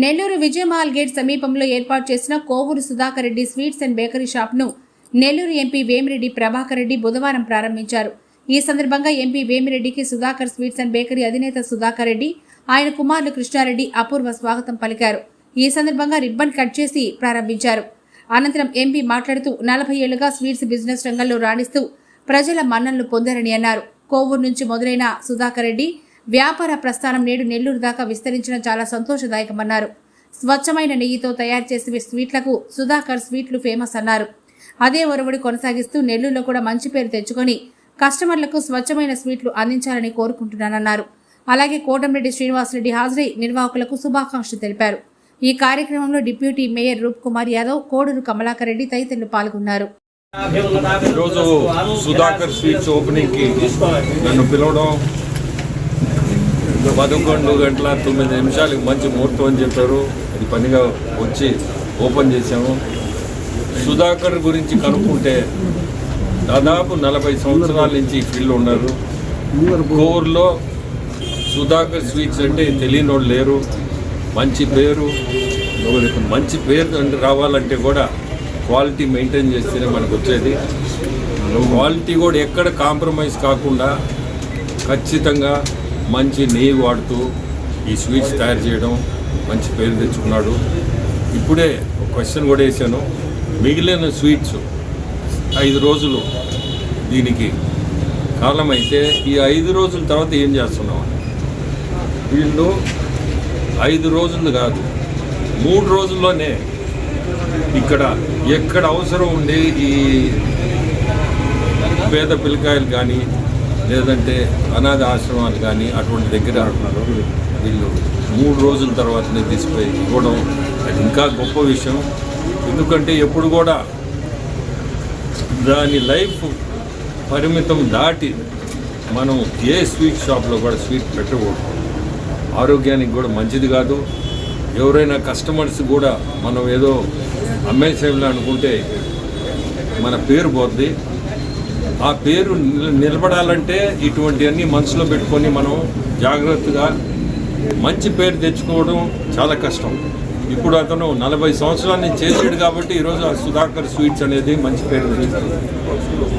Nellore Vijaya Mahal gate సమీపంలో ఏర్పాటు చేసిన Kovur Sudhakar Reddy sweets and bakery షాప్ను Nellore MP Vemireddy Prabhakar Reddy బుధవారం ప్రారంభించారు. ఈ సందర్భంగా ఎంపీ వేమిరెడ్డికి సుధాకర్ స్వీట్స్ అండ్ బేకరీ అధినేత సుధాకర్ రెడ్డి ఆయన కుమారులు కృష్ణారెడ్డి అపూర్వ స్వాగతం పలికారు. ఈ సందర్భంగా రిబ్బన్ కట్ చేసి ప్రారంభించారు. అనంతరం ఎంపీ మాట్లాడుతూ నలభై ఏళ్ళుగా స్వీట్స్ బిజినెస్ రంగంలో రాణిస్తూ ప్రజల మన్ననలు పొందారని అన్నారు. కోవూరు నుంచి మొదలైన సుధాకర్ రెడ్డి వ్యాపార ప్రస్థానం నేడు నెల్లూరు దాకా విస్తరించడం చాలా సంతోషదాయకమన్నారు. స్వచ్ఛమైన నెయ్యితో తయారు చేసే స్వీట్లకు సుధాకర్ స్వీట్లు ఫేమస్ అన్నారు. అదే ఒరవడి కొనసాగిస్తూ నెల్లూరులో కూడా మంచి పేరు తెచ్చుకొని కస్టమర్లకు స్వచ్ఛమైన స్వీట్లు అందించాలని కోరుకుంటున్నానన్నారు. అలాగే కోటంరెడ్డి శ్రీనివాసరెడ్డి హాజరై నిర్వాహకులకు శుభాకాంక్షలు తెలిపారు. ఈ కార్యక్రమంలో డిప్యూటీ మేయర్ రూప్ కుమార్ యాదవ్ కోడూరు కమలాకర్ రెడ్డి తదితరులు పాల్గొన్నారు. ఈరోజు సుధాకర్ స్వీట్స్ ఓపెనింగ్కి నన్ను పిలవడం పదకొండు గంటల తొమ్మిది నిమిషాలకి మంచి ముహూర్తం అని చెప్పారు. అది పనిగా వచ్చి ఓపెన్ చేశాము. సుధాకర్ గురించి కనుక్కుంటే దాదాపు నలభై సంవత్సరాల నుంచి ఈ ఫీల్డ్ ఉన్నారు. కోర్లో సుధాకర్ స్వీట్స్ అంటే తెలియని వాళ్ళు లేరు. మంచి పేరు మంచి పేరు అంటే రావాలంటే కూడా క్వాలిటీ మెయింటైన్ చేస్తేనే మనకు వచ్చేది. క్వాలిటీ కూడా ఎక్కడ కాంప్రమైజ్ కాకుండా ఖచ్చితంగా మంచి నెయ్యి వాడుతూ ఈ స్వీట్స్ తయారు చేయడం మంచి పేరు తెచ్చుకున్నాడు. ఇప్పుడే ఒక క్వశ్చన్ కూడా వేసాను. మిగిలిన స్వీట్స్ ఐదు రోజులు దీనికి కాలం అయితే ఈ ఐదు రోజుల తర్వాత ఏం చేస్తున్నాం? వీళ్ళు ఐదు రోజులు కాదు మూడు రోజుల్లోనే ఇక్కడ ఎక్కడ అవసరం ఉండే ఈ పేద పిల్లకాయలు కానీ లేదంటే అనాథ ఆశ్రమాలు కానీ అటువంటి దగ్గర వీళ్ళు మూడు రోజుల తర్వాతనే తీసిపోయి ఇవ్వడం అది ఇంకా గొప్ప విషయం. ఎందుకంటే ఎప్పుడు కూడా దాని లైఫ్ పరిమితం దాటి మనం ఏ స్వీట్ షాప్లో కూడా స్వీట్ పెట్టకూడదు. ఆరోగ్యానికి కూడా మంచిది కాదు. ఎవరైనా కస్టమర్స్ కూడా మనం ఏదో అమ్మేసేలా అనుకుంటే మన పేరు పోద్ది. ఆ పేరు నిల- నిలబడాలంటే ఇటువంటివన్నీ మనసులో పెట్టుకొని మనం జాగ్రత్తగా మంచి పేరు తెచ్చుకోవడం చాలా కష్టం. ఇప్పుడు అతను నలభై సంవత్సరాలు నేను చేసాడు కాబట్టి ఈరోజు ఆ సుధాకర్ స్వీట్స్ అనేది మంచి పేరు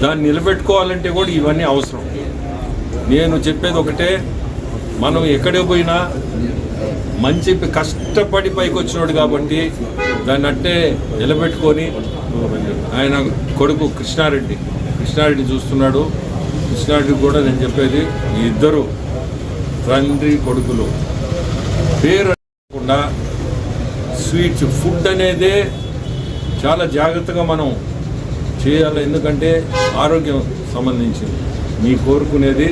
దాన్ని నిలబెట్టుకోవాలంటే కూడా ఇవన్నీ అవసరం. నేను చెప్పేది ఒకటే మనం ఎక్కడికి పోయినా మంచి కష్టపడి పైకి వచ్చినాడు కాబట్టి దాన్ని అట్టే నిలబెట్టుకొని ఆయన కొడుకు కృష్ణారెడ్డి కృష్ణారెడ్డి చూస్తున్నాడు. కృష్ణారెడ్డి కూడా నేను చెప్పేది ఇద్దరు తండ్రి కొడుకులు పేరు కాకుండా స్వీట్స్ ఫుడ్ అనేదే చాలా జాగ్రత్తగా మనం చేయాలి. ఎందుకంటే ఆరోగ్యం సంబంధించింది. మీ కోరుకునేది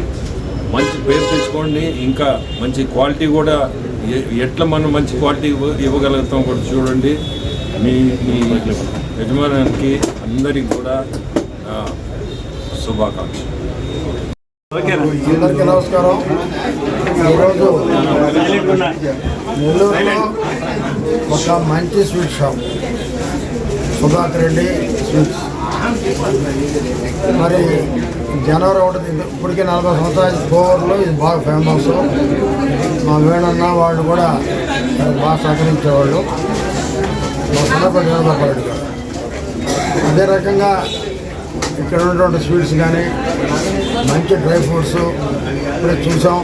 మంచి పేరు తెచ్చుకోండి. ఇంకా మంచి క్వాలిటీ కూడా ఎట్లా మనం మంచి క్వాలిటీ ఇవ్వగలుగుతాం కూడా చూడండి. మీ మీ యజమానానికి అందరికి కూడా శుభాకాంక్షలు. అందరికీ నమస్కారం. ఈరోజు నెల్లూరులో ఒక మంచి sweet shop. Sudhakar Reddy sweets. మరి జనవరి ఒకటి ఇప్పటికే నలభై సంవత్సరాల గోవర్లో ఇది బాగా ఫేమస్. మా వేణన్న వాళ్ళు కూడా బాగా సహకరించేవాళ్ళు. మా నిలబడి గారు. అదే రకంగా ఇక్కడ ఉన్నటువంటి స్వీట్స్ కానీ మంచి డ్రై ఫ్రూట్స్ ఇప్పుడే చూసాం.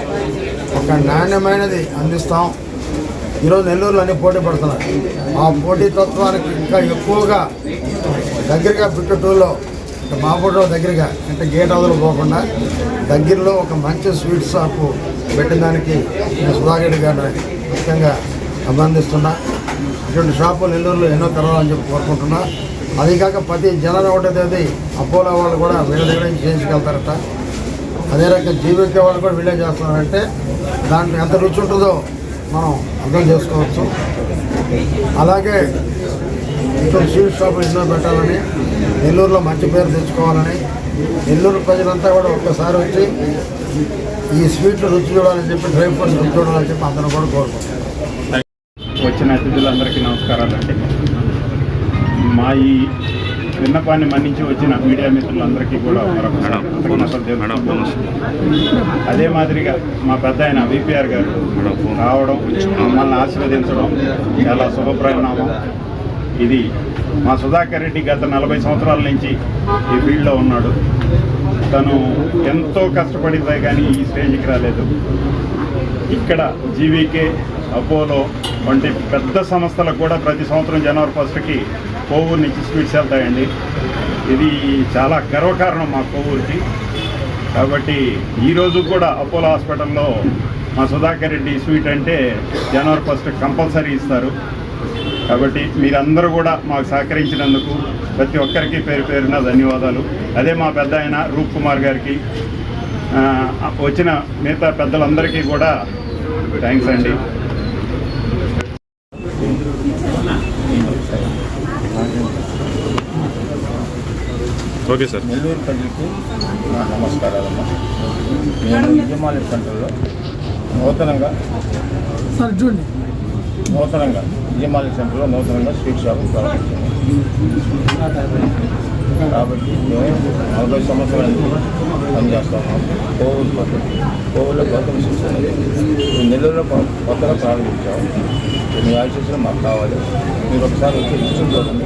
ఒక నాణ్యమైనది అందిస్తాం. ఈరోజు నెల్లూరులో అన్ని పోటీ పడుతున్నారు ఆ పోటీ తత్వానికి ఇంకా ఎక్కువగా దగ్గరగా బిట్టు టూలో మా దగ్గరగా అంటే గేట్ అవతల పోకుండా దగ్గరలో ఒక మంచి స్వీట్ షాపు పెట్టిన దానికి నేను సుధాగరెడ్డి గారిని ముఖ్యంగా అభినందిస్తున్నా. ఇటువంటి షాపు నెల్లూరులో ఎన్నో తెరవాలని చెప్పి కోరుకుంటున్నా. అది కాక ప్రతి జనవరి ఒకటో తేదీ అపోలో వాళ్ళు కూడా వీళ్ళ దగ్గర నుంచి చేయించగలుగుతారట అదే రకంగా జీవికే వాళ్ళు కూడా వీళ్ళే చేస్తున్నారంటే దాంట్లో ఎంత రుచి ఉంటుందో మనం అర్థం చేసుకోవచ్చు. అలాగే ఇప్పుడు స్వీట్ షాపులు ఎన్నో పెట్టాలని నెల్లూరులో మంచి పేరు తెచ్చుకోవాలని నెల్లూరు ప్రజలంతా కూడా ఒక్కసారి వచ్చి ఈ స్వీట్లు రుచి చూడాలని చెప్పి డ్రై ఫ్రూట్స్ రుచి చూడాలని చెప్పి అందరూ కూడా కోరుకుంటున్నాం. వచ్చిన అతిథులందరికీ నమస్కారాలండి. మా ఈ విన్నపాన్ని మన్నించి వచ్చిన మీడియా మిత్రులందరికీ కూడా అదే మాదిరిగా మా పెద్ద ఆయన విపిఆర్ గారు రావడం మమ్మల్ని ఆశీర్వదించడం చాలా శుభప్రిణామం ఇది మా సుధాకర్ రెడ్డి గత నలభై సంవత్సరాల నుంచి ఈ ఫీల్డ్లో ఉన్నాడు. తను ఎంతో కష్టపడితే కానీ ఈ స్టేజ్కి రాలేదు. ఇక్కడ జీవీకే అపోలో వంటి పెద్ద సంస్థలకు కూడా ప్రతి సంవత్సరం జనవరి ఫస్ట్కి కోవూరు నుంచి స్వీట్స్ వెళ్తాయండి ఇది చాలా గర్వకారణం మా కోవూరికి కాబట్టి ఈరోజు కూడా అపోలో హాస్పిటల్లో మా సుధాకర్ రెడ్డి స్వీట్ అంటే జనవరి ఫస్ట్ కంపల్సరీ ఇస్తారు. కాబట్టి మీరందరూ కూడా మాకు సహకరించినందుకు ప్రతి ఒక్కరికి పేరు పేరున ధన్యవాదాలు. అదే మా పెద్ద ఆయన రూప్ కుమార్ గారికి వచ్చిన మిగతా పెద్దలందరికీ కూడా థ్యాంక్స్ అండి. Okay sir. నెల్లూరు ప్రజలకు నా నమస్కారాలమ్మా. మేము విజయమాలి సెంటర్లో నూతనంగా నూతనంగా విజయమాలి సెంటర్లో నూతనంగా స్వీట్ షాప్ ప్రారంభించాము కాబట్టి మేము నలభై సంవత్సరాల నుంచి కోవిడ్ పద్ధతి కోవిడ్లో గౌతమ స్వీట్స్ అనేది ఇప్పుడు నెల్లూరులో కొత్తగా ప్రారంభించాము. మీ ఆశీస్సులు మాకు కావాలి. మీరు ఒకసారి వచ్చి చూడండి